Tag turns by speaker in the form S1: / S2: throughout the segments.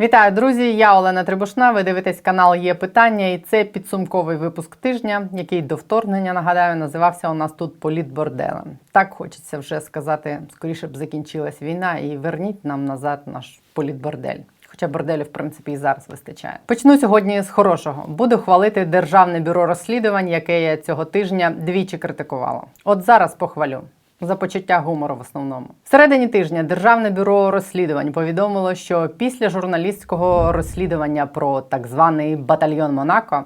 S1: Вітаю, друзі! Я Олена Трибушна. Ви дивитесь канал Є питання, і це підсумковий випуск тижня, який до вторгнення нагадаю називався у нас тут політборделем. Так хочеться вже сказати, скоріше б закінчилась війна, і верніть нам назад наш політбордель. Хоча борделю, в принципі, і зараз вистачає. Почну сьогодні з хорошого. Буду хвалити Державне бюро розслідувань, яке я цього тижня двічі критикувала. От зараз похвалю. За почуття гумору в основному. В середині тижня Державне бюро розслідувань повідомило, що після журналістського розслідування про так званий батальйон Монако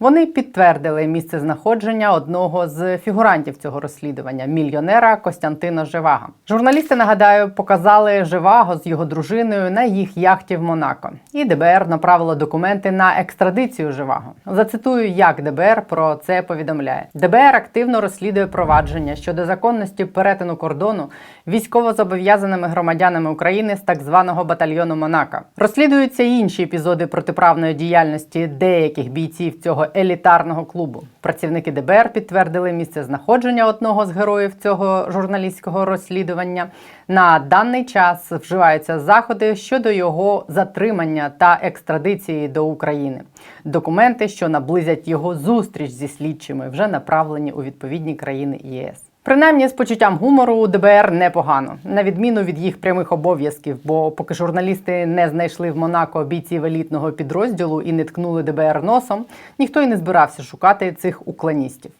S1: вони підтвердили місце знаходження одного з фігурантів цього розслідування мільйонера Костянтина Живага. Журналісти нагадаю показали Живаго з його дружиною на їх яхті в Монако, і ДБР направило документи на екстрадицію Живаго. Зацитую, як ДБР про це повідомляє. ДБР активно розслідує провадження щодо законності перетину кордону військовозобов'язаними громадянами України з так званого батальйону Монако. Розслідуються інші епізоди протиправної діяльності деяких бійців цього елітарного клубу. Працівники ДБР підтвердили місце знаходження одного з героїв цього журналістського розслідування. На даний час вживаються заходи щодо його затримання та екстрадиції до України. Документи, що наблизять його зустріч зі слідчими, вже направлені у відповідні країни ЄС. Принаймні з почуттям гумору ДБР непогано, на відміну від їх прямих обов'язків. Бо поки журналісти не знайшли в Монако бійців елітного підрозділу і не ткнули ДБР носом, ніхто й не збирався шукати цих уклоністів.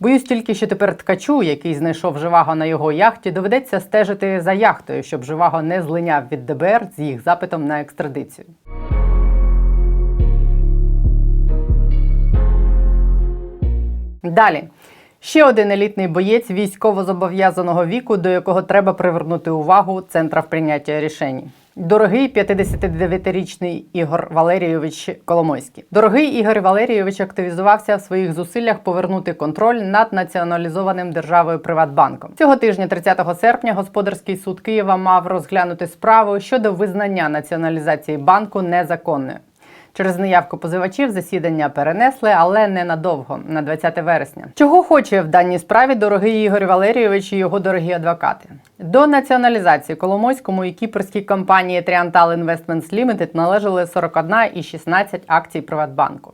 S1: Боюсь тільки, що тепер ткачу, який знайшов живаго на його яхті, доведеться стежити за яхтою, щоб живаго не злиняв від ДБР з їх запитом на екстрадицію. Далі. Ще один елітний боєць військово-зобов'язаного віку, до якого треба привернути увагу центра прийняття рішень. Дорогий 59-річний Ігор Валерійович Коломойський. Дорогий Ігор Валерійович активізувався в своїх зусиллях повернути контроль над націоналізованим державою Приватбанком. Цього тижня, 30 серпня, господарський суд Києва мав розглянути справу щодо визнання націоналізації банку незаконною. Через неявку позивачів засідання перенесли, але не надовго, на 20 вересня. Чого хоче в даній справі дорогий Ігор Валерійович і його дорогі адвокати? До націоналізації Коломойському і кіпрській компанії Triantal Investments Limited належали 41,16 акцій Приватбанку.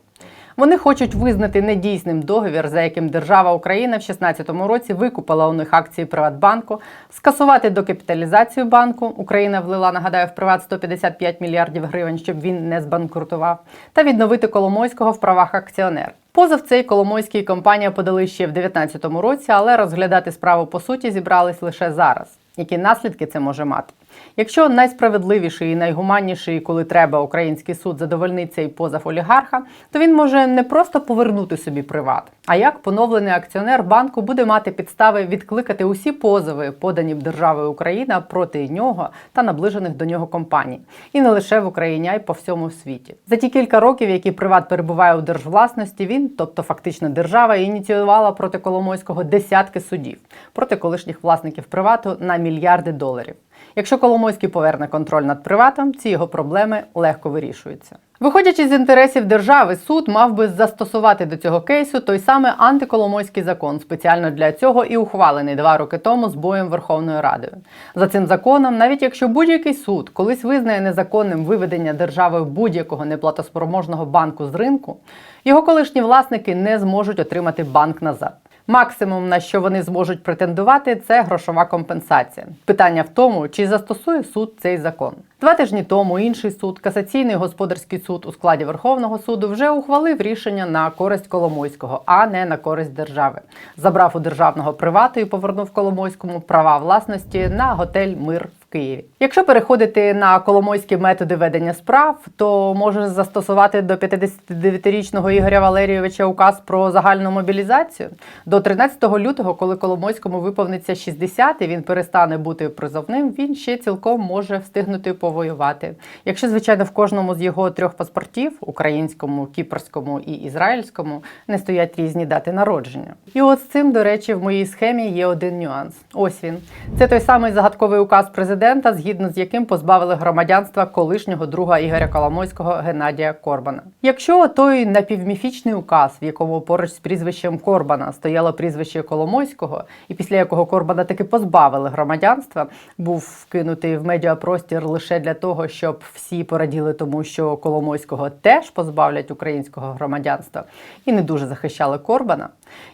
S1: Вони хочуть визнати недійсним договір, за яким держава Україна в 2016 році викупила у них акції Приватбанку, скасувати докапіталізацію банку. Україна влила, нагадаю, в приват 155 мільярдів гривень, щоб він не збанкрутував, та відновити Коломойського в правах акціонера. Позов цей Коломойський компанія подали ще в 2019 році, але розглядати справу по суті зібрались лише зараз. Які наслідки це може мати? Якщо найсправедливіший і найгуманніший, коли треба, український суд задовольнить цей позов олігарха, то він може не просто повернути собі приват, а як поновлений акціонер банку буде мати підстави відкликати усі позови, подані б державою Україна проти нього та наближених до нього компаній, і не лише в Україні, а й по всьому світі. За ті кілька років, які приват перебуває у держвласності, він, тобто фактично держава, ініціювала проти Коломойського десятки судів проти колишніх власників привату на мільярди доларів. Якщо Коломойський поверне контроль над приватом, ці його проблеми легко вирішуються. Виходячи з інтересів держави, суд мав би застосувати до цього кейсу той самий антиколомойський закон, спеціально для цього і ухвалений два роки тому з боєм Верховною Радою. За цим законом, навіть якщо будь-який суд колись визнає незаконним виведення державою будь-якого неплатоспроможного банку з ринку, його колишні власники не зможуть отримати банк назад. Максимум, на що вони зможуть претендувати, це грошова компенсація. Питання в тому, чи застосує суд цей закон. Два тижні тому інший суд, касаційний господарський суд у складі Верховного суду, вже ухвалив рішення на користь Коломойського, а не на користь держави. Забрав у державного привату і повернув Коломойському права власності на готель Мир в Києві. Якщо переходити на коломойські методи ведення справ, то може застосувати до 59-річного Ігоря Валерійовича указ про загальну мобілізацію. До 13 лютого, коли Коломойському виповниться 60 і він перестане бути призовним, він ще цілком може встигнути повоювати. Якщо, звичайно, в кожному з його трьох паспортів українському, кіпрському і ізраїльському не стоять різні дати народження. І от з цим, до речі, в моїй схемі є один нюанс. Ось він. Це той самий загадковий указ президента, згідно з яким позбавили громадянства колишнього друга Ігоря Коломойського Геннадія Корбана. Якщо той напівміфічний указ, в якому поруч з прізвищем Корбана стояло прізвище Коломойського, і після якого Корбана таки позбавили громадянства, був вкинутий в медіапростір лише лише для того, щоб всі пораділи тому, що Коломойського теж позбавлять українського громадянства і не дуже захищали Корбана.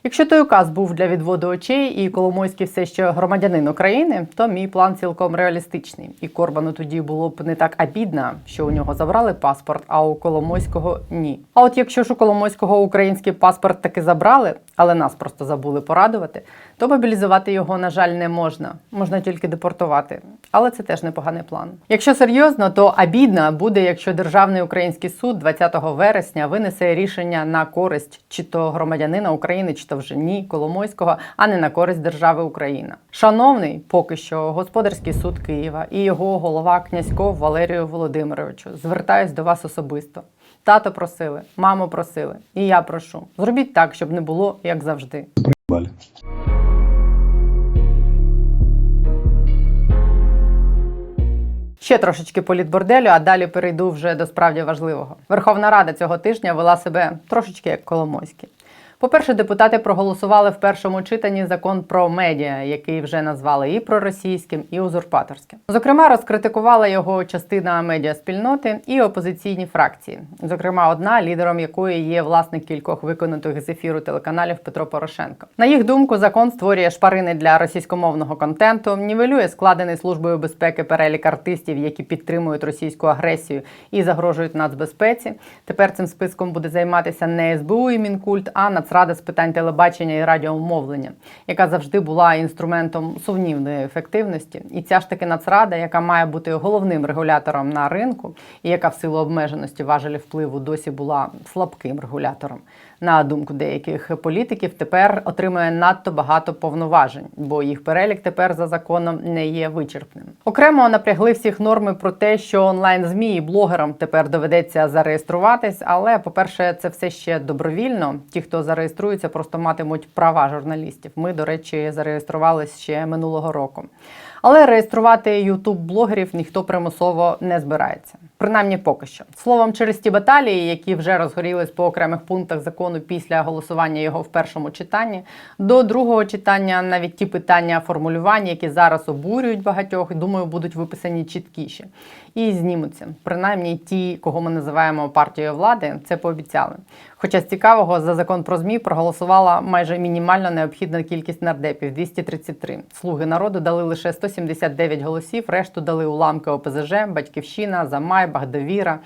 S1: Якщо той указ був для відводу очей і Коломойський все ще громадянин України, то мій план цілком реалістичний. І Корбану тоді було б не так обідно, що у нього забрали паспорт, а у Коломойського ні. А от якщо ж у Коломойського український паспорт таки забрали, але нас просто забули порадувати, то мобілізувати його, на жаль, не можна. Можна тільки депортувати. Але це теж непоганий план. Якщо серйозно, то обідно буде, якщо Державний український суд 20 вересня винесе рішення на користь чи то громадянина України, чи то вже ні Коломойського, а не на користь держави Україна. Шановний, поки що господарський суд Києва і його голова князьков Валерію Володимировичу. Звертаюсь до вас особисто. Тато просили, маму просили, і я прошу. Зробіть так, щоб не було як завжди. Ще трошечки політборделю, а далі перейду вже до справді важливого. Верховна Рада цього тижня вела себе трошечки як Коломойський. По-перше, депутати проголосували в першому читанні закон про медіа, який вже назвали і проросійським, і узурпаторським. Зокрема, розкритикувала його частина медіаспільноти і опозиційні фракції. Зокрема, одна лідером якої є власник кількох виконутих з ефіру телеканалів Петро Порошенко. На їх думку, закон створює шпарини для російськомовного контенту, нівелює складений службою безпеки перелік артистів, які підтримують російську агресію і загрожують нацбезпеці. Тепер цим списком буде займатися не СБУ і Мінкульт, а Нацрада з питань телебачення і радіомовлення, яка завжди була інструментом сумнівної ефективності. І ця ж таки Нацрада, яка має бути головним регулятором на ринку, і яка в силу обмеженості важелів впливу досі була слабким регулятором. На думку деяких політиків, тепер отримує надто багато повноважень, бо їх перелік тепер за законом не є вичерпним. Окремо напрягли всіх норми про те, що онлайн змі і блогерам тепер доведеться зареєструватись. Але, по-перше, це все ще добровільно. Ті, хто зареєструється, просто матимуть права журналістів. Ми, до речі, зареєструвалися ще минулого року. Але реєструвати ютуб-блогерів ніхто примусово не збирається. Принаймні поки що. Словом, через ті баталії, які вже розгорілись по окремих пунктах закону після голосування його в першому читанні, до другого читання навіть ті питання формулювання, які зараз обурюють багатьох, думаю, будуть виписані чіткіше і знімуться. Принаймні, ті, кого ми називаємо партією влади, це пообіцяли. Хоча з цікавого за закон про змі проголосувала майже мінімально необхідна кількість нардепів 233. Слуги народу дали лише 179 голосів, решту дали уламки ОПЗЖ, Батьківщина, Замай, Багдовіра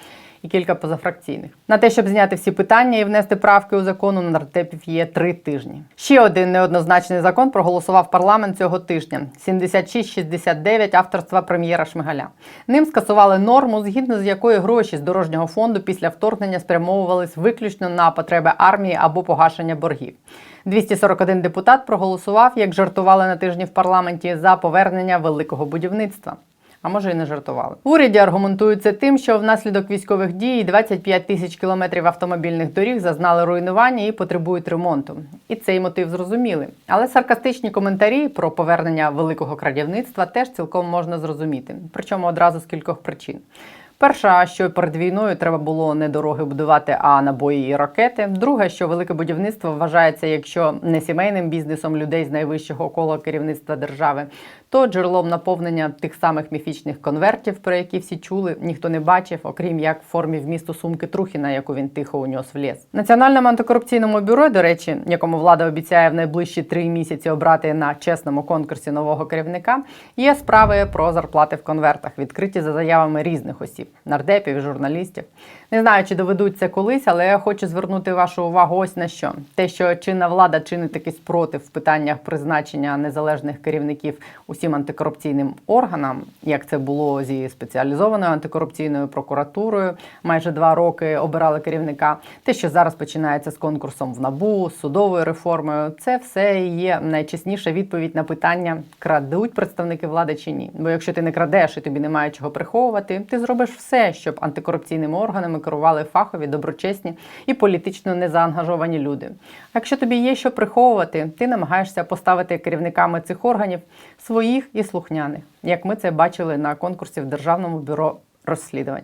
S1: і кілька позафракційних. На те, щоб зняти всі питання і внести правки у закону, на нардепів є три тижні. Ще один неоднозначний закон проголосував парламент цього тижня: 7669 авторства прем'єра Шмигаля. Ним скасували норму, згідно з якої гроші з дорожнього фонду після вторгнення спрямовувались виключно на потреби армії або погашення боргів. 241 депутат проголосував, як жартували на тижні в парламенті, за повернення великого будівництва. А може і не жартували. В уряді аргументуються тим, що внаслідок військових дій 25 тисяч кілометрів автомобільних доріг зазнали руйнування і потребують ремонту. І цей мотив зрозуміли. Але саркастичні коментарі про повернення великого крадівництва теж цілком можна зрозуміти. Причому одразу з кількох причин. Перша, що перед війною треба було не дороги будувати, а набої і ракети. Друге, що велике будівництво вважається, якщо не сімейним бізнесом людей з найвищого кола керівництва держави, то джерелом наповнення тих самих міфічних конвертів, про які всі чули, ніхто не бачив, окрім як в формі вмісту сумки Трухіна, яку він тихо унес в ліс. Національному антикорупційному бюро, до речі, якому влада обіцяє в найближчі три місяці обрати на чесному конкурсі нового керівника, є справи про зарплати в конвертах, відкриті за заявами різних осіб нардепів, журналістів. Не знаю, чи доведуть це колись, але я хочу звернути вашу увагу ось на що: те, що чинна влада чинить такий спротив в питаннях призначення незалежних керівників усім антикорупційним органам, як це було зі спеціалізованою антикорупційною прокуратурою, майже два роки обирали керівника. Те, що зараз починається з конкурсом в набу, з судовою реформою, це все є найчесніша відповідь на питання: крадуть представники влади чи ні. Бо якщо ти не крадеш і тобі немає чого приховувати, ти зробиш все, щоб антикорупційними органами керували фахові, доброчесні і політично незаангажовані люди. Якщо тобі є що приховувати, ти намагаєшся поставити керівниками цих органів своїх і слухняних, як ми це бачили на конкурсі в Державному бюро розслідувань.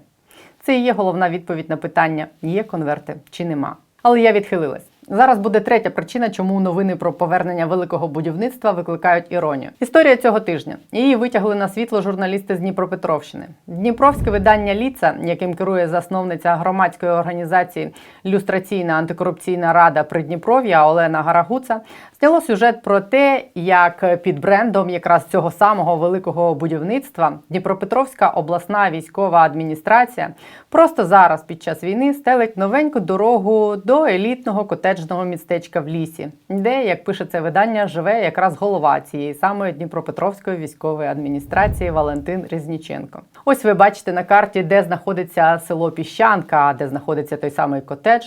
S1: Це і є головна відповідь на питання: є конверти чи нема. Але я відхилилась. Зараз буде третя причина, чому новини про повернення великого будівництва викликають іронію. Історія цього тижня її витягли на світло журналісти з Дніпропетровщини. Дніпровське видання Ліца, яким керує засновниця громадської організації Люстраційна антикорупційна рада Придніпров'я Олена Гарагуца, зняло сюжет про те, як під брендом якраз цього самого великого будівництва Дніпропетровська обласна військова адміністрація просто зараз під час війни стелить новеньку дорогу до елітного котеджного містечка в лісі, де, як пише це видання, живе якраз голова цієї самої Дніпропетровської військової адміністрації Валентин Різніченко. Ось ви бачите на карті, де знаходиться село Піщанка, де знаходиться той самий котедж.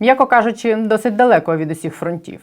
S1: М'яко кажучи, досить далеко від усіх фронтів.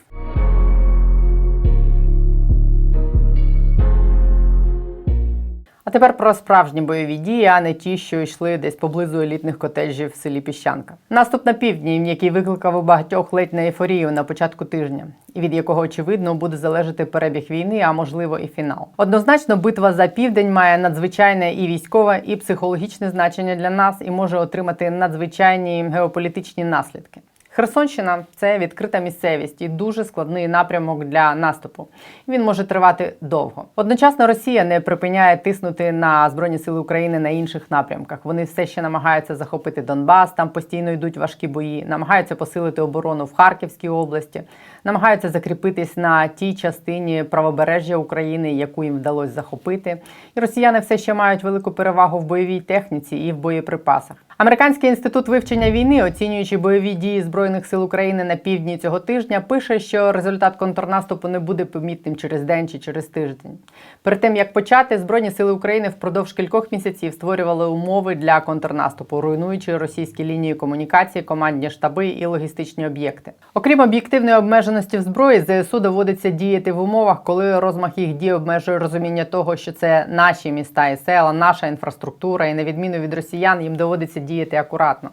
S1: Тепер про справжні бойові дії, а не ті, що йшли десь поблизу елітних котеджів в селі Піщанка. Наступ на півдні, який викликав у багатьох ледь на ейфорію на початку тижня, і від якого очевидно буде залежати перебіг війни, а можливо і фінал. Однозначно, битва за південь має надзвичайне і військове, і психологічне значення для нас, і може отримати надзвичайні геополітичні наслідки. Херсонщина це відкрита місцевість і дуже складний напрямок для наступу. Він може тривати довго. Одночасно Росія не припиняє тиснути на збройні сили України на інших напрямках. Вони все ще намагаються захопити Донбас. Там постійно йдуть важкі бої, намагаються посилити оборону в Харківській області, намагаються закріпитись на тій частині правобережжя України, яку їм вдалося захопити. І росіяни все ще мають велику перевагу в бойовій техніці і в боєприпасах. Американський інститут вивчення війни, оцінюючи бойові дії збройних сил України на півдні цього тижня, пише, що результат контрнаступу не буде помітним через день чи через тиждень. Перед тим як почати, збройні сили України впродовж кількох місяців створювали умови для контрнаступу, руйнуючи російські лінії комунікації, командні штаби і логістичні об'єкти. Окрім об'єктивної обмеженості в зброї, ЗСУ доводиться діяти в умовах, коли розмах їх дій обмежує розуміння того, що це наші міста і села, наша інфраструктура, і на відміну від росіян, їм доводиться діяти акуратно.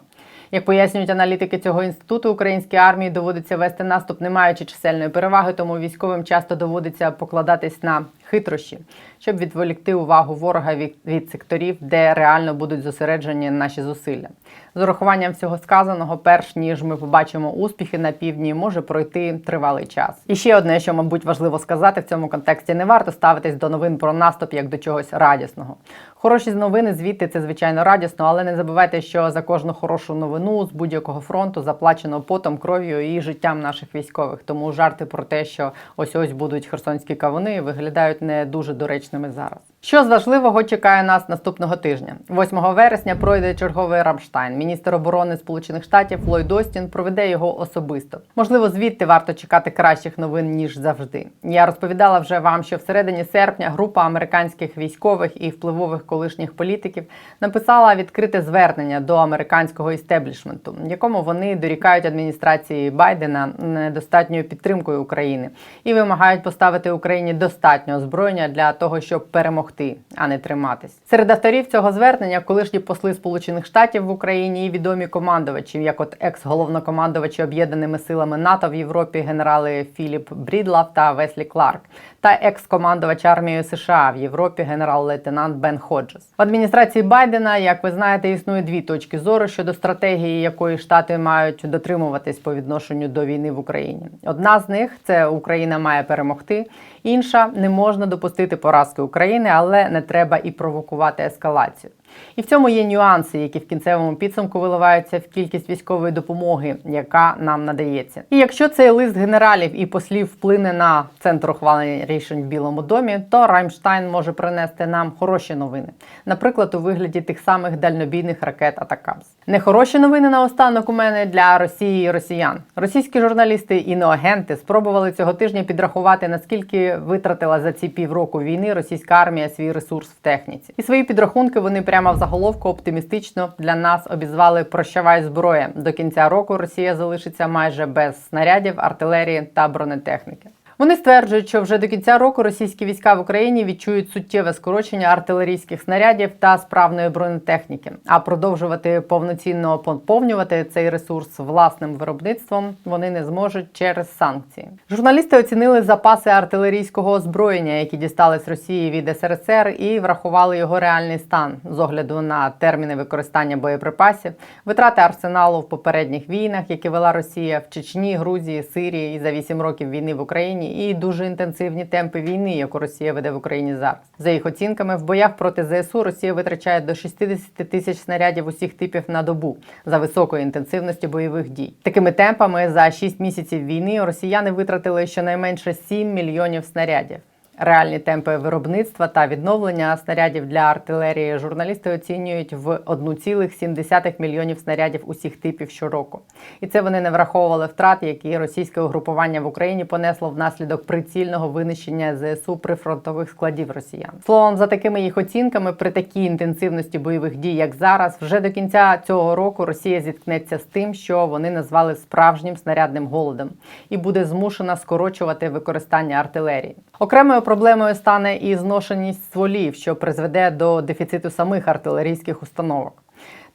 S1: Як пояснюють аналітики цього інституту, українській армії доводиться вести наступ, не маючи чисельної переваги, тому військовим часто доводиться покладатись на хитрощі, щоб відволікти увагу ворога від, секторів, де реально будуть зосереджені наші зусилля. З урахуванням всього сказаного, перш ніж ми побачимо успіхи на півдні, може пройти тривалий час. І ще одне, що мабуть важливо сказати в цьому контексті, не варто ставитись до новин про наступ як до чогось радісного. Хороші новини звідти це звичайно радісно, але не забувайте, що за кожну хорошу новину з будь-якого фронту заплачено потом, кров'ю і життям наших військових. Тому жарти про те, що ось ось будуть херсонські кавуни, виглядають не дуже доречними зараз. Що з важливого чекає нас наступного тижня? 8 вересня пройде черговий Рамштайн. Міністр оборони Сполучених Штатів Флойд Остін проведе його особисто. Можливо, звідти варто чекати кращих новин ніж завжди. Я розповідала вже вам, що всередині серпня група американських військових і впливових колишніх політиків написала відкрите звернення до американського істеблішменту, якому вони дорікають адміністрації Байдена недостатньою підтримкою України і вимагають поставити Україні достатньо озброєння для того, щоб перемогти, а не триматись. Серед авторів цього звернення колишні посли Сполучених Штатів в Україні і відомі командувачі, як от екс-головнокомандувачі об'єднаними силами НАТО в Європі, генерали Філіп Брідлав та Веслі Кларк, та екс-командувач армії США в Європі, генерал-лейтенант Бен Ходжес. В адміністрації Байдена, як ви знаєте, існує дві точки зору щодо стратегії, якої штати мають дотримуватись по відношенню до війни в Україні. Одна з них це Україна має перемогти. Інша не можна допустити поразки України, але не треба і провокувати ескалацію. І в цьому є нюанси, які в кінцевому підсумку виливаються в кількість військової допомоги, яка нам надається. І якщо цей лист генералів і послів вплине на центр ухвалення рішень в Білому домі, то Раймштайн може принести нам хороші новини, наприклад, у вигляді тих самих дальнобійних ракет Атакамс. Нехороші новини наостанок у мене для Росії і Росіян. Російські журналісти і іноагенти спробували цього тижня підрахувати наскільки витратила за ці півроку війни російська армія свій ресурс в техніці. І свої підрахунки вони прямо в заголовку оптимістично для нас обізвали Прощавай зброя. До кінця року Росія залишиться майже без снарядів, артилерії та бронетехніки. Вони стверджують, що вже до кінця року російські війська в Україні відчують суттєве скорочення артилерійських снарядів та справної бронетехніки. А продовжувати повноцінно поповнювати цей ресурс власним виробництвом вони не зможуть через санкції. Журналісти оцінили запаси артилерійського озброєння, які дістались Росії від СРСР, і врахували його реальний стан з огляду на терміни використання боєприпасів, витрати арсеналу в попередніх війнах, які вела Росія в Чечні, Грузії, Сирії і за 8 років війни в Україні, і дуже інтенсивні темпи війни, яку Росія веде в Україні зараз. За їх оцінками, в боях проти ЗСУ Росія витрачає до 60 тисяч снарядів усіх типів на добу за високою інтенсивністю бойових дій. Такими темпами за 6 місяців війни росіяни витратили щонайменше 7 мільйонів снарядів. Реальні темпи виробництва та відновлення снарядів для артилерії журналісти оцінюють в 1,7 мільйонів снарядів усіх типів щороку. І це вони не враховували втрат, які російське угрупування в Україні понесло внаслідок прицільного винищення ЗСУ прифронтових складів росіян. Словом, за такими їх оцінками, при такій інтенсивності бойових дій, як зараз, вже до кінця цього року Росія зіткнеться з тим, що вони назвали справжнім снарядним голодом, і буде змушена скорочувати використання артилерії. Окремою проблемою стане і зношеність стволів, що призведе до дефіциту самих артилерійських установок.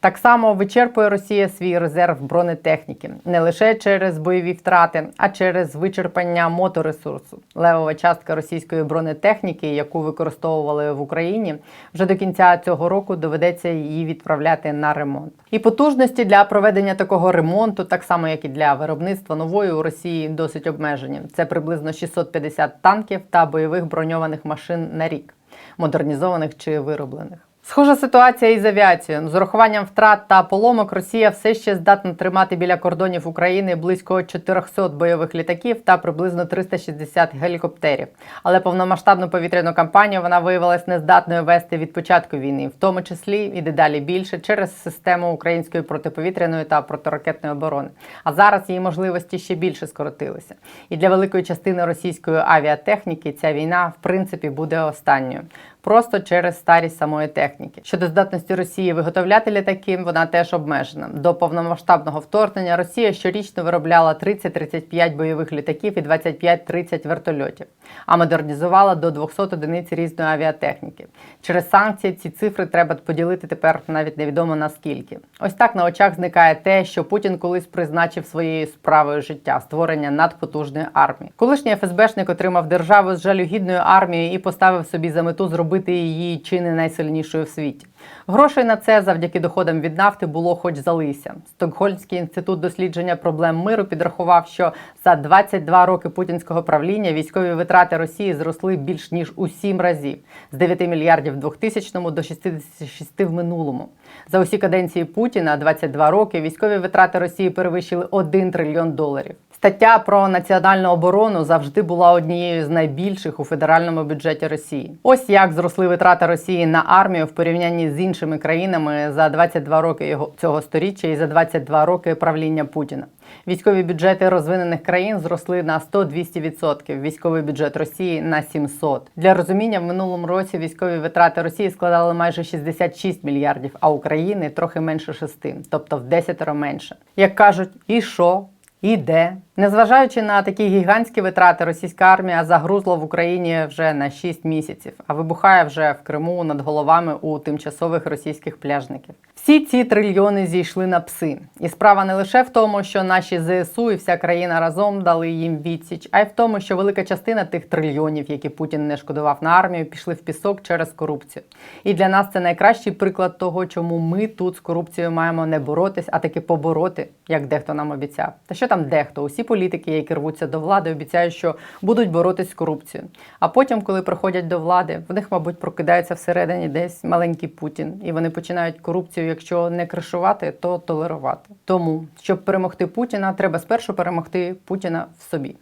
S1: Так само вичерпує Росія свій резерв бронетехніки не лише через бойові втрати, а через вичерпання моторесурсу. Левова частка російської бронетехніки, яку використовували в Україні, вже до кінця цього року доведеться її відправляти на ремонт. І потужності для проведення такого ремонту, так само як і для виробництва нової у Росії, досить обмежені. Це приблизно 650 танків та бойових броньованих машин на рік, модернізованих чи вироблених. Схожа ситуація із авіацією. З урахуванням втрат та поломок Росія все ще здатна тримати біля кордонів України близько 400 бойових літаків та приблизно 360 гелікоптерів. Але повномасштабну повітряну кампанію вона виявилась нездатною вести від початку війни, в тому числі і дедалі більше через систему української протиповітряної та протиракетної оборони. А зараз її можливості ще більше скоротилися. І для великої частини російської авіатехніки ця війна в принципі буде останньою просто через старість самої техніки. Щодо здатності Росії виготовляти літаки, вона теж обмежена. До повномасштабного вторгнення Росія щорічно виробляла 30-35 бойових літаків і 25-30 вертольотів, а модернізувала до 200 одиниць різної авіатехніки. Через санкції ці цифри треба поділити тепер навіть невідомо наскільки. Ось так на очах зникає те, що Путін колись призначив своєю справою життя створення надпотужної армії. Колишній ФСБшник отримав державу з жалюгідною армією і поставив собі за мету зробити зробити її чи не найсильнішою в світі. Грошей на це завдяки доходам від нафти було хоч залися. Стокгольмський інститут дослідження проблем миру підрахував, що за 22 роки путінського правління військові витрати Росії зросли більш ніж у 7 разів з 9 мільярдів в 2000 до 66 в минулому. За усі каденції Путіна 22 роки військові витрати Росії перевищили 1 трильйон доларів. Стаття про національну оборону завжди була однією з найбільших у федеральному бюджеті Росії. Ось як зросли витрати Росії на армію в порівнянні з іншими країнами за 22 роки його цього сторіччя і за 22 роки правління Путіна. Військові бюджети розвинених країн зросли на 100-200%, Військовий бюджет Росії на 700%. Для розуміння в минулому році військові витрати Росії складали майже 66 мільярдів, а України трохи менше 6, тобто в 10 менше. Як кажуть, і що? І де? Незважаючи на такі гігантські витрати, російська армія загрузла в Україні вже на 6 місяців, а вибухає вже в Криму над головами у тимчасових російських пляжників. Всі ці трильйони зійшли на пси. І справа не лише в тому, що наші ЗСУ і вся країна разом дали їм відсіч, а й в тому, що велика частина тих трильйонів, які Путін не шкодував на армію, пішли в пісок через корупцію. І для нас це найкращий приклад того, чому ми тут з корупцією маємо не боротись, а таки побороти, як дехто нам обіцяв. Та що там дехто? Усі політики, які рвуться до влади, обіцяють, що будуть боротись з корупцією. А потім, коли приходять до влади, в них, мабуть, прокидається всередині десь маленький Путін, і вони починають корупцію, якщо не кришувати, то толерувати. Тому, щоб перемогти Путіна, треба спершу перемогти Путіна в собі.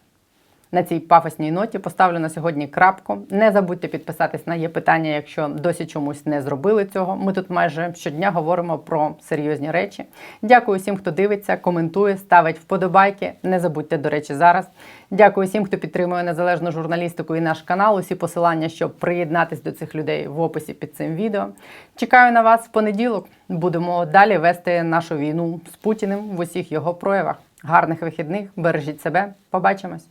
S1: На цій пафосній ноті поставлю на сьогодні крапку. Не забудьте підписатись на є питання, якщо досі чомусь не зробили цього. Ми тут майже щодня говоримо про серйозні речі. Дякую всім, хто дивиться, коментує, ставить вподобайки. Не забудьте, до речі, зараз. Дякую всім, хто підтримує незалежну журналістику і наш канал. Усі посилання, щоб приєднатись до цих людей в описі під цим відео. Чекаю на вас в понеділок. Будемо далі вести нашу війну з Путіним в усіх його проявах. Гарних вихідних, бережіть себе, побачимось.